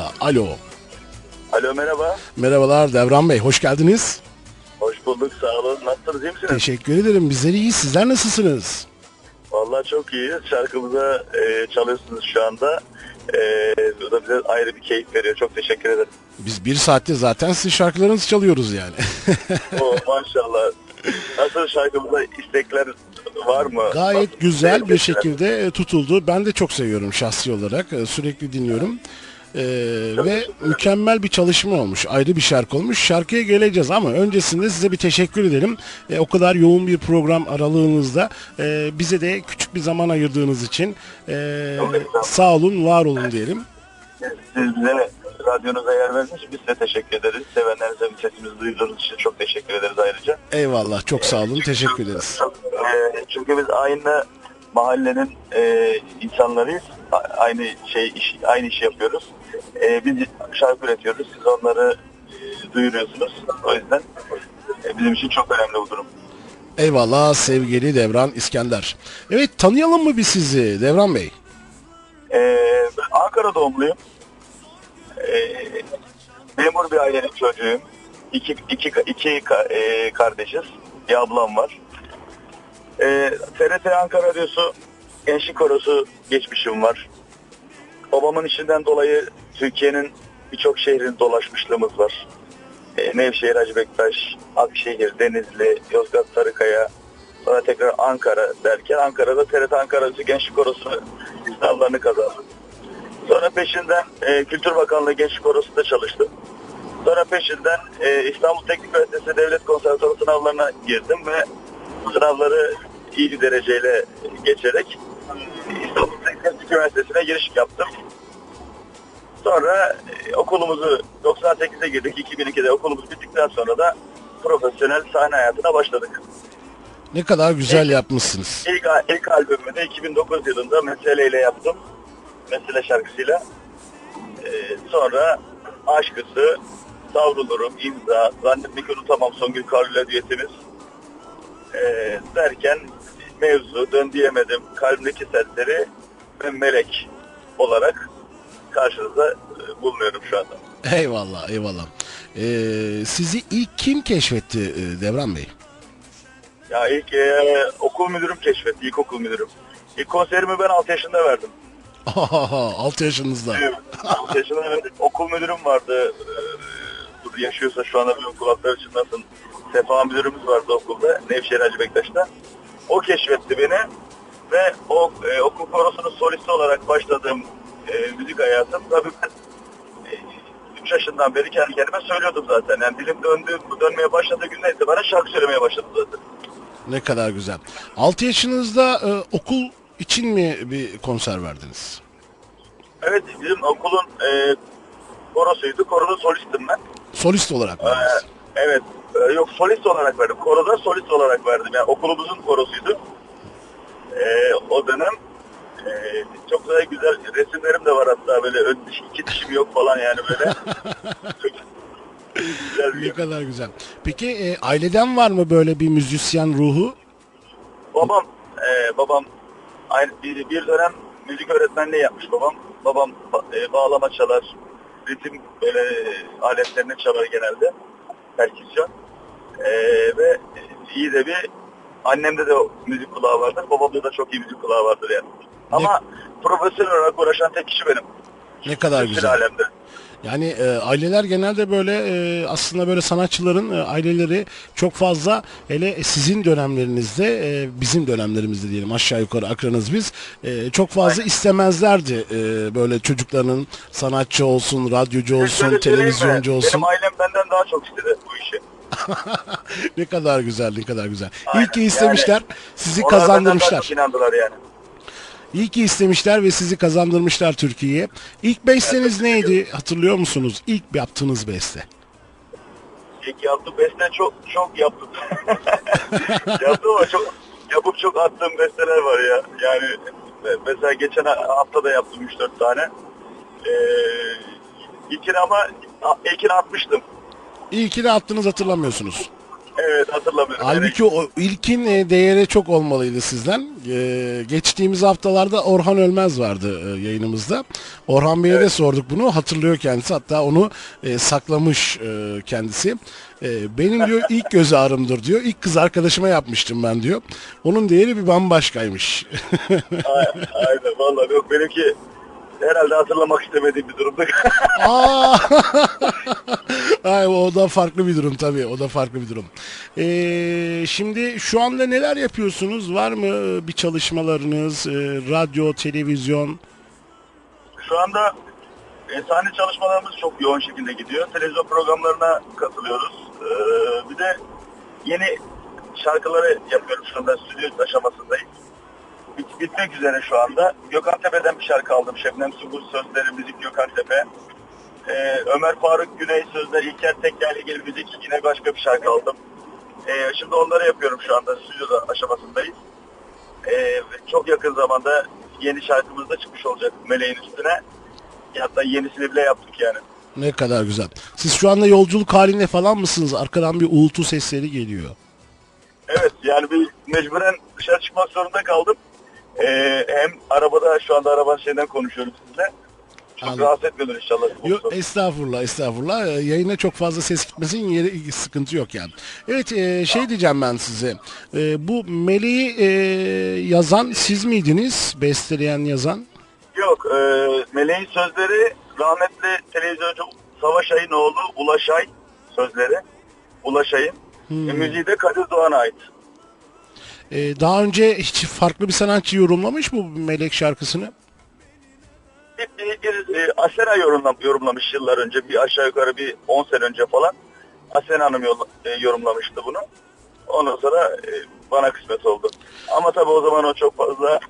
hattımızda. Alo. Alo merhaba. Merhabalar Devran Bey, hoş geldiniz. Hoş bulduk sağ olun. Nasılsınız iyi misiniz? Teşekkür ederim. Bizler iyi. Sizler nasılsınız? Vallahi çok iyi. Şarkımıza e, çalıyorsunuz şu anda. E, bu da bize ayrı bir keyif veriyor. Çok teşekkür ederim. Biz bir saatte zaten sizin şarkılarınızı çalıyoruz yani. Oo, maşallah. Nasıl şarkımıza istekler var mı? Gayet Bak, güzel bir şekilde e, tutuldu. Ben de çok seviyorum şahsi olarak. E, Sürekli dinliyorum. E, ve mükemmel bir çalışma olmuş. Ayrı bir şarkı olmuş. Şarkıya geleceğiz ama öncesinde size bir teşekkür edelim. E, o kadar yoğun bir program aralığınızda e, bize de küçük bir zaman ayırdığınız için e, sağ olun, var olun diyelim. Siz bize radyonuza yer için biz size teşekkür ederiz. Sevenlerinize bir sesimizi duyduğunuz için çok teşekkür ederiz ayrıca. Eyvallah, çok sağ olun. Teşekkür ederiz. E, çünkü biz aynı mahallenin e, insanlarıyız. A- aynı şey iş, aynı işi yapıyoruz. E, biz şarkı üretiyoruz. Siz onları e, duyuruyorsunuz. O yüzden e, bizim için çok önemli bu durum. Eyvallah sevgili Devran İskender. Evet tanıyalım mı biz sizi Devran Bey? E, ben Ankara doğumluyum. E, memur bir ailenin çocuğuyum. İki, iki, iki ka- e, kardeşiz. Bir ablam var. E, TRT Ankara Radyosu Gençlik Korosu geçmişim var. Babamın işinden dolayı Türkiye'nin birçok şehrini dolaşmışlığımız var. E, Nevşehir, Hacı Bektaş, Akşehir, Denizli, Yozgat, Sarıkaya, sonra tekrar Ankara derken Ankara'da TRT Ankara Gençlik Korosu sınavlarını kazandım. Sonra peşinden e, Kültür Bakanlığı Gençlik Korosu'nda çalıştım. Sonra peşinden e, İstanbul Teknik Üniversitesi Devlet Konservatuarı sınavlarına girdim ve sınavları iyi bir dereceyle geçerek İstanbul Teknik Üniversitesi'ne giriş yaptım. Sonra e, okulumuzu 98'e girdik. 2002'de okulumuz bittikten sonra da profesyonel sahne hayatına başladık. Ne kadar güzel yapmışsınız. İlk, ilk albümümü de 2009 yılında Mesele ile yaptım. Mesele şarkısıyla. Ee, sonra Aşkısı, Savrulurum, İmza, Zannetmek Unutamam Songül Karlı'yla düetimiz. Ee, derken mevzu, Dön Diyemedim, Kalbimdeki Serseri ve Melek olarak karşınızda e, bulunuyorum şu anda. Eyvallah eyvallah. Ee, sizi ilk kim keşfetti e, Devran Bey? Ya ilk e, okul müdürüm keşfetti, ilkokul müdürüm. İlk konserimi ben 6 yaşında verdim. 6 yaşınızda. Evet, 6 yaşında verdim. Okul müdürüm vardı. Ee, yaşıyorsa şu anda benim kulakları çınlasın. Sefa müdürümüz vardı okulda. Nevşehir Hacı Bektaş'ta. O keşfetti beni. Ve o e, okul korosunun solisti olarak başladığım e, müzik hayatım. Tabii ben 3 yaşından beri kendi kendime söylüyordum zaten. Yani dilim döndü, dönmeye başladığı günden itibaren şarkı söylemeye başladım zaten. Ne kadar güzel. 6 yaşınızda e, okul için mi bir konser verdiniz? Evet bizim okulun e, korosuydu. Koronun solistim ben. Solist olarak verdiniz. Evet. e, Yok solist olarak verdim. Koroda solist olarak verdim. Yani okulumuzun korosuydu. E, o dönem e, çok da güzel resimlerim de var hatta böyle ön diş, iki dişim yok falan yani böyle. Güzel Ne kadar güzel. Peki e, aileden var mı böyle bir müzisyen ruhu? Babam, e, babam aynı bir, bir dönem müzik öğretmenliği yapmış babam. Babam ba- e, bağlama çalar, ritim böyle aletlerini çalar genelde, perküsyon. E, ve iyi de bir annemde de müzik kulağı vardır, babamda da çok iyi müzik kulağı vardır yani. Ama profesyonel olarak uğraşan tek kişi benim. Ne kadar Bütün güzel. alemde. Yani e, aileler genelde böyle e, aslında böyle sanatçıların e, aileleri çok fazla hele sizin dönemlerinizde e, bizim dönemlerimizde diyelim aşağı yukarı akranız biz e, çok fazla istemezlerdi e, böyle çocuklarının sanatçı olsun, radyocu olsun, Şöyle söyleyeyim mi? televizyoncu olsun. Benim ailem benden daha çok istedi bu işi. ne kadar güzel, ne kadar güzel. Aynen. İyi ki istemişler, sizi benden daha kazandırmışlar. çok inandılar yani. İyi ki istemişler ve sizi kazandırmışlar Türkiye'ye. İlk besteniz neydi? Hatırlıyor musunuz? İlk yaptığınız beste. İlk yaptığım beste çok çok yaptım. yaptım ama çok yapıp çok attığım besteler var ya. Yani e, mesela geçen hafta da yaptım 3-4 tane. Ee, ilkini ama ilkini atmıştım. De attınız hatırlamıyorsunuz. Evet hatırlamıyorum. Halbuki o ilkin e, değeri çok olmalıydı sizden. E, geçtiğimiz haftalarda Orhan Ölmez vardı e, yayınımızda. Orhan Bey'e de sorduk bunu. Hatırlıyor kendisi. Hatta onu e, saklamış e, kendisi. E, benim diyor ilk göz ağrımdır diyor. İlk kız arkadaşıma yapmıştım ben diyor. Onun değeri bir bambaşkaymış. Aynen, aynen vallahi yok benimki herhalde hatırlamak istemediğim bir durumda. Aa! Ay, o da farklı bir durum tabii. O da farklı bir durum. Ee, şimdi şu anda neler yapıyorsunuz? Var mı bir çalışmalarınız? Ee, radyo, televizyon? Şu anda e, sahne çalışmalarımız çok yoğun şekilde gidiyor. Televizyon programlarına katılıyoruz. Ee, bir de yeni şarkıları yapıyorum şu anda stüdyo aşamasındayım. Bit- bitmek üzere şu anda. Gökhan Tepe'den bir şarkı aldım. Şebnem Sungur sözleri, müzik Gökhan Tepe. Ee, Ömer Faruk Güney sözler, İlker Tekkel ilgili müzik yine başka bir şarkı aldım. Ee, şimdi onları yapıyorum şu anda stüdyoda aşamasındayız. Ee, çok yakın zamanda yeni şarkımız da çıkmış olacak Meleğin üstüne. Hatta yenisini bile yaptık yani. Ne kadar güzel. Siz şu anda yolculuk halinde falan mısınız? Arkadan bir uğultu sesleri geliyor. Evet yani bir mecburen dışarı çıkmak zorunda kaldım. Ee, hem arabada şu anda arabanın şeyden konuşuyorum sizinle. Çok Anladım. rahatsız etmiyordur inşallah. Yo, estağfurullah, estağfurullah. Ee, yayına çok fazla ses gitmesin, yeri sıkıntı yok yani. Evet, e, şey diyeceğim ben size. E, bu Meleği e, yazan siz miydiniz? Besteleyen, yazan? Yok, e, Meleğin sözleri rahmetli televizyoncu Savaş Ay'ın oğlu Ulaş Ay sözleri. Ulaş Ay'ın. Hmm. E, müziği de Kadir Doğan'a ait. E, daha önce hiç farklı bir sanatçı yorumlamış mı bu Melek şarkısını? Bir, bir, bir e, Asena yorumlam, yorumlamış yıllar önce. Bir aşağı yukarı bir 10 sene önce falan. Asena Hanım yolla- e, yorumlamıştı bunu. Ondan sonra e, bana kısmet oldu. Ama tabii o zaman o çok fazla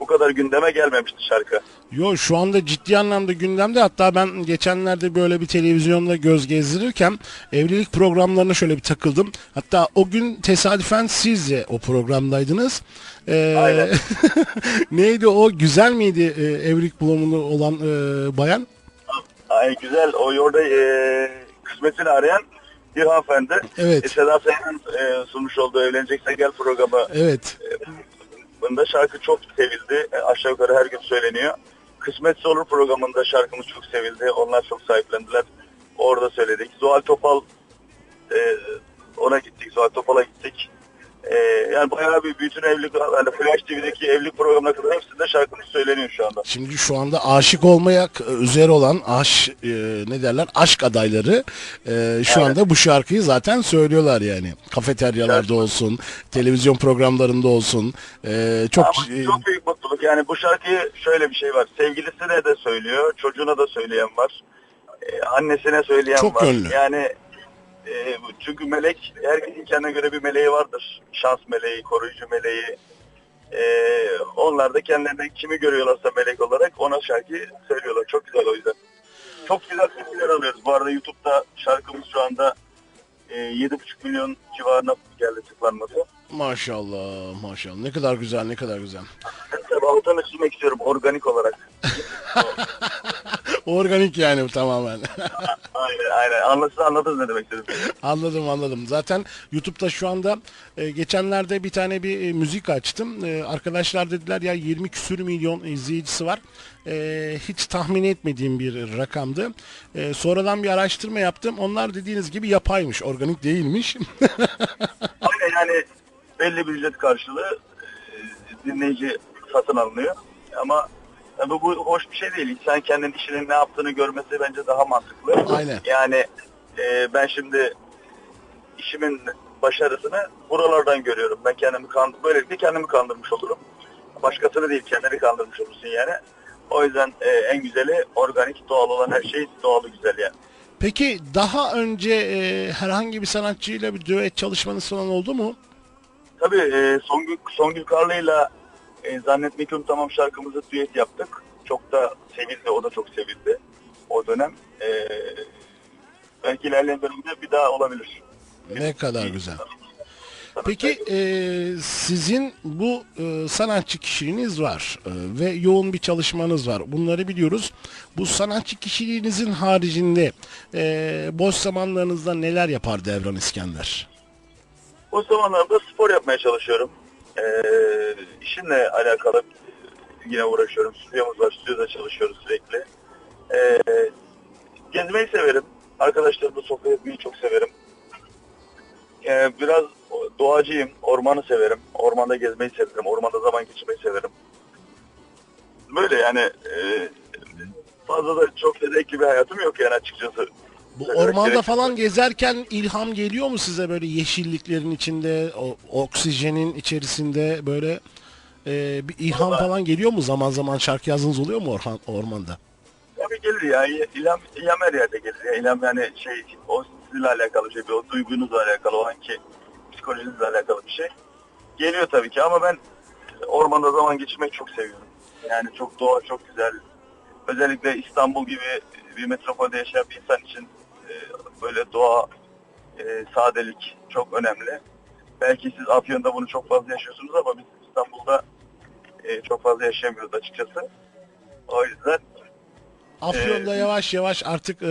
bu kadar gündeme gelmemişti şarkı. Yo şu anda ciddi anlamda gündemde hatta ben geçenlerde böyle bir televizyonda göz gezdirirken evlilik programlarına şöyle bir takıldım. Hatta o gün tesadüfen siz de o programdaydınız. Ee, Aynen. neydi o güzel miydi e, evlilik programında olan e, bayan? Ay güzel. O orada e, kısmetini arayan bir hanımefendi. Evet. E, Seda Sayan'ın e, sunmuş olduğu Evleneceksen Gel programı Evet. Bunda şarkı çok sevildi. E, aşağı yukarı her gün söyleniyor. Kısmetse Olur programında şarkımız çok sevildi. Onlar çok sahiplendiler. Orada söyledik. Zuhal Topal e, ona gittik. Zuhal Topal'a gittik. E, yani bayağı bir bütün evlilik yani Flash TV'deki evlilik programına kadar hepsinde şarkımız söyleniyor şu anda. Şimdi şu anda aşık olmaya k- üzere olan aş e, ne derler aşk adayları e, şu Evet. anda bu şarkıyı zaten söylüyorlar yani. Kafeteryalarda Şarkı- olsun, televizyon programlarında olsun. E, çok Ama e, çok büyük mutluluk. Yani bu şarkıyı şöyle bir şey var. Sevgilisine de söylüyor, çocuğuna da söyleyen var. e, annesine söyleyen Çok var. yönlü. Yani e, çünkü melek, herkesin kendine göre bir meleği vardır. Şans meleği, koruyucu meleği. E, onlar da kendilerine kimi görüyorlarsa melek olarak ona şarkıyı söylüyorlar. Çok güzel o yüzden. Çok güzel tepkiler alıyoruz. Bu arada YouTube'da şarkımız şu anda e, 7,5 milyon civarına geldi tıklanması. maşallah maşallah ne kadar güzel ne kadar güzel. Tabii altını çizmek istiyorum organik olarak. Organik yani tamamen. Aynen aynen. Anladınız, anladınız ne demek istedim. anladım anladım. Zaten YouTube'da şu anda e, geçenlerde bir tane bir e, müzik açtım. E, arkadaşlar dediler ya 20 küsür milyon izleyicisi var. E, hiç tahmin etmediğim bir rakamdı. E, sonradan bir araştırma yaptım. Onlar dediğiniz gibi yapaymış, organik değilmiş. Aynen yani belli bir ücret karşılığı e, dinleyici satın alınıyor. Ama tabii bu hoş bir şey değil. İnsan kendinin işinin ne yaptığını görmesi bence daha mantıklı. Aynen. Yani e, ben şimdi işimin başarısını buralardan görüyorum. Ben kendimi kan böylelikle kendimi kandırmış olurum. Başkasını değil kendini kandırmış olursun yani. O yüzden e, en güzeli organik doğal olan her şey doğalı güzel yani. Peki daha önce e, herhangi bir sanatçıyla bir düet çalışmanız falan oldu mu? Tabii e, Songül, Songül Karlı'yla e, Zannetmiyorum Tamam şarkımızı düet yaptık. Çok da sevildi, o da çok sevildi o dönem. E, belki ilerleyen dönemde bir daha olabilir. Ne kadar güzel. Peki e, sizin bu e, sanatçı kişiliğiniz var e, ve yoğun bir çalışmanız var. Bunları biliyoruz. Bu sanatçı kişiliğinizin haricinde e, boş zamanlarınızda neler yapar Devran İskender? O zamanlarda spor yapmaya çalışıyorum. Ee, işimle alakalı yine uğraşıyorum. Stüdyomuz var, stüdyoda çalışıyoruz sürekli. Ee, gezmeyi severim. Arkadaşlarımla sohbet etmeyi çok severim. Ee, biraz doğacıyım, ormanı severim. Ormanda gezmeyi severim, ormanda zaman geçirmeyi severim. Böyle yani e, fazla da çok da bir hayatım yok yani açıkçası. Bu ormanda falan gezerken ilham geliyor mu size böyle yeşilliklerin içinde, o, oksijenin içerisinde böyle e, bir ilham Vallahi- falan geliyor mu? Zaman zaman şarkı yazdığınız oluyor mu orhan, ormanda? Tabii gelir ya. İlham, ilham her yerde gelir. Ya. İlham yani şey o sizinle alakalı bir şey. O duygunuzla alakalı, o anki psikolojinizle alakalı bir şey. Geliyor tabii ki ama ben ormanda zaman geçirmeyi çok seviyorum. Yani çok doğa çok güzel. Özellikle İstanbul gibi bir metropolde yaşayan bir insan için böyle doğa, e, sadelik çok önemli. Belki siz Afyon'da bunu çok fazla yaşıyorsunuz ama biz İstanbul'da e, çok fazla yaşayamıyoruz açıkçası. O yüzden Afyon'da Ee, yavaş yavaş artık e,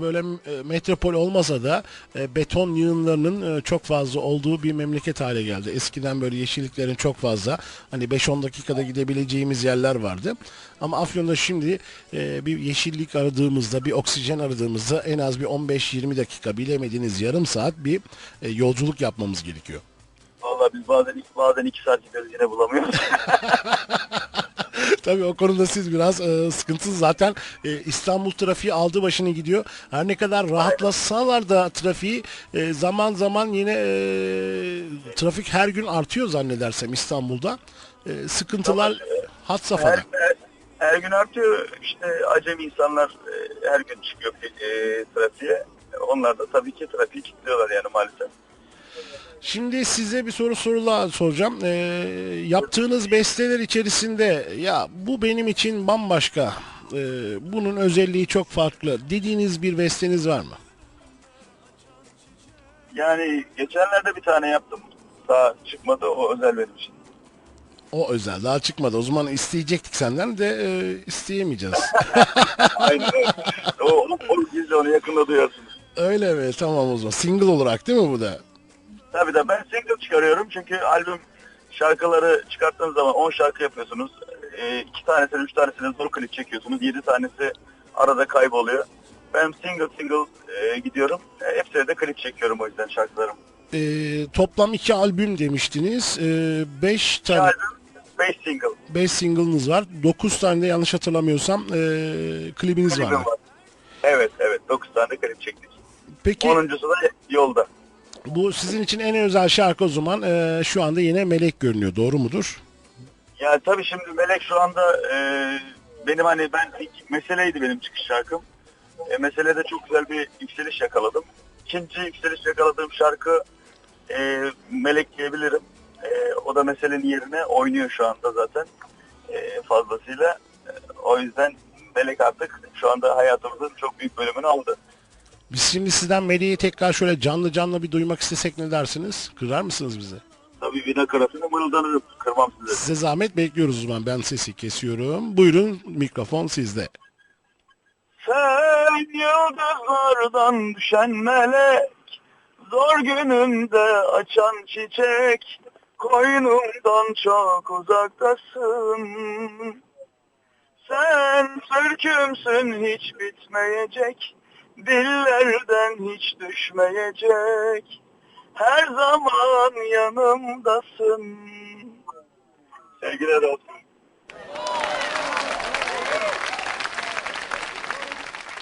böyle e, metropol olmasa da e, beton yığınlarının e, çok fazla olduğu bir memleket hale geldi. Eskiden böyle yeşilliklerin çok fazla hani 5-10 dakikada gidebileceğimiz yerler vardı. Ama Afyon'da şimdi e, bir yeşillik aradığımızda, bir oksijen aradığımızda en az bir 15-20 dakika bilemediğiniz yarım saat bir e, yolculuk yapmamız gerekiyor. Vallahi biz bazen bazen iki saat gidiyoruz yine bulamıyoruz. Tabii o konuda siz biraz e, sıkıntısız. Zaten e, İstanbul trafiği aldı başını gidiyor. Her ne kadar rahatlasalar da trafiği e, zaman zaman yine e, trafik her gün artıyor zannedersem İstanbul'da. E, sıkıntılar had safhada. her, her, her gün artıyor. İşte acemi insanlar e, her gün çıkıyor e, trafiğe. Onlar da tabii ki trafiği kilitliyorlar yani maalesef. Şimdi size bir soru sorula soracağım. E, yaptığınız besteler içerisinde ya bu benim için bambaşka. e, bunun özelliği çok farklı. Dediğiniz bir besteniz var mı? Yani geçenlerde bir tane yaptım. Daha çıkmadı o özel benim için. O özel daha çıkmadı. O zaman isteyecektik senden de e, isteyemeyeceğiz. Aynen öyle. o, o, o gizli onu yakında duyarsınız. Öyle mi? Tamam o zaman. Single olarak değil mi bu da? Tabii de ben single çıkarıyorum çünkü albüm şarkıları çıkarttığınız zaman 10 şarkı yapıyorsunuz. 2 tanesini 3 tanesini zor klip çekiyorsunuz. 7 tanesi arada kayboluyor. Ben single single e, gidiyorum. E, hepsine de klip çekiyorum o yüzden şarkılarım. E, toplam iki albüm demiştiniz. 5 Bir tane, albüm 5 single. 5 single'ınız var. 9 tane de yanlış hatırlamıyorsam e, klibiniz var. Klibim var. Evet evet 9 tane klip çektik. Peki 10.sü da yolda. Bu sizin için en özel şarkı o zaman e, şu anda yine Melek görünüyor. Doğru mudur? Yani tabii şimdi Melek şu anda e, benim hani ben ilk meseleydi benim çıkış şarkım. E, meselede çok güzel bir yükseliş yakaladım. İkinci yükseliş yakaladığım şarkı e, Melek diyebilirim. E, o da meselenin yerine oynuyor şu anda zaten e, fazlasıyla. E, o yüzden Melek artık şu anda hayatımızın çok büyük bölümünü aldı. Biz şimdi sizden Melek'i tekrar şöyle canlı canlı bir duymak istesek ne dersiniz? Kırar mısınız bize? Tabii bir nakaratını mırıldanırım. Kırmam sizi. Size zahmet bekliyoruz o zaman. Ben sesi kesiyorum. Buyurun mikrofon sizde. Sen yıldızlardan düşen melek Zor günümde açan çiçek Koynumdan çok uzaktasın Sen türkümsün hiç bitmeyecek Dillerden hiç düşmeyecek Her zaman yanımdasın Sevgiler olsun.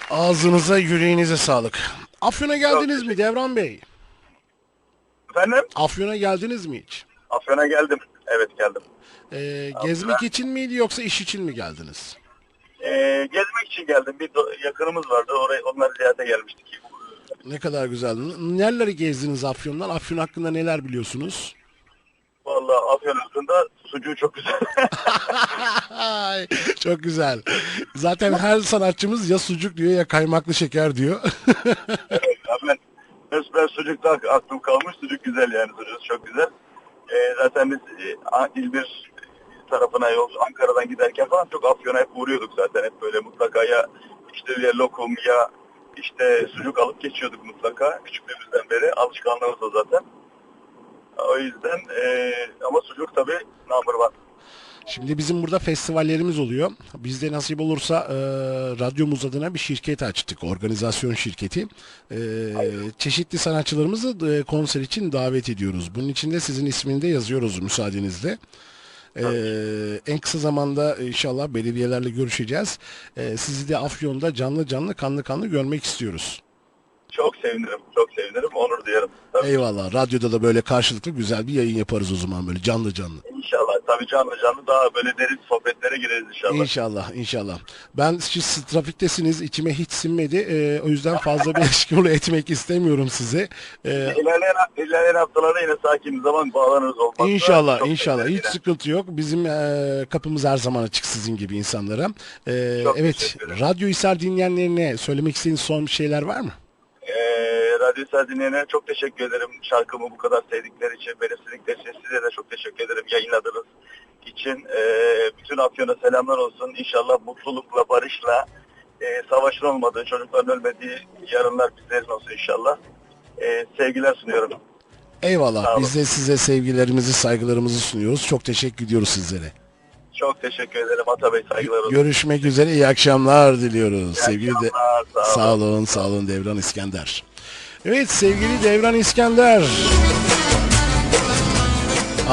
Ağzınıza yüreğinize sağlık. Afyon'a geldiniz mi Devran Bey? Efendim? Afyon'a geldiniz mi hiç? Afyon'a geldim. Evet geldim. Ee, gezmek için miydi yoksa iş için mi geldiniz? Ee, gezmek için geldim. Bir yakınımız vardı. Oraya onları ziyarete gelmiştik. Ne kadar güzel. Nereleri gezdiniz Afyon'dan? Afyon hakkında neler biliyorsunuz? Vallahi Afyon hakkında sucuğu çok güzel. Çok güzel. Zaten her sanatçımız ya sucuk diyor ya kaymaklı şeker diyor. Ya ben, ben, sucukta ak- aklım kalmış. Sucuk güzel yani. Sucuk çok güzel. Ee, zaten biz e, İzmir tarafına yol Ankara'dan giderken falan çok Afyon'a hep uğruyorduk zaten. Hep böyle mutlaka ya işte ya lokum ya işte sucuk alıp geçiyorduk mutlaka. Küçüklüğümüzden beri alışkanlığımız o zaten. O yüzden e, ama sucuk tabii number one. Şimdi bizim burada festivallerimiz oluyor. Biz de nasip olursa e, radyomuz adına bir şirket açtık. Organizasyon şirketi. E, çeşitli sanatçılarımızı e, konser için davet ediyoruz. Bunun için de sizin ismini de yazıyoruz müsaadenizle. E, en kısa zamanda inşallah belediyelerle görüşeceğiz. E, sizi de Afyon'da canlı canlı kanlı kanlı görmek istiyoruz. Çok sevinirim, çok sevinirim, onur duyarım. Tabii. Eyvallah. Radyoda da böyle karşılıklı güzel bir yayın yaparız o zaman böyle canlı canlı. İnşallah. Tabii canlı canlı daha böyle derin sohbetlere gireriz inşallah. İnşallah, inşallah. Ben siz trafiktesiniz, içime hiç sinmedi. Ee, o yüzden fazla bir eşkul etmek istemiyorum size. Ee, İlerleyen, ilerleyen haftalarda yine sakin bir zaman bağlanırız olmazsa. inşallah, çok inşallah. Hiç sıkıntı yok. Bizim e, kapımız her zaman açık sizin gibi insanlara. Ee, Çok evet. Radyo Hisar dinleyenlerine söylemek istediğiniz son bir şeyler var mı? Ee, Radyo Sel dinleyenlere çok teşekkür ederim. Şarkımı bu kadar sevdikleri için, benimsedikleri için size de çok teşekkür ederim yayınladığınız için. Ee, bütün Afyon'a selamlar olsun. İnşallah mutlulukla, barışla, e, savaşın olmadığı, çocukların ölmediği yarınlar bizlerin olsun inşallah. Ee, sevgiler sunuyorum. Eyvallah. Biz de size sevgilerimizi, saygılarımızı sunuyoruz. Çok teşekkür ediyoruz sizlere. Çok teşekkür ederim Atabey saygılar olsun. Görüşmek üzere. İyi akşamlar diliyoruz. İyi Sevgili de akşamlar, sağ olun. Sağ olun, sağ olun Devran İskender. Evet sevgili Devran İskender.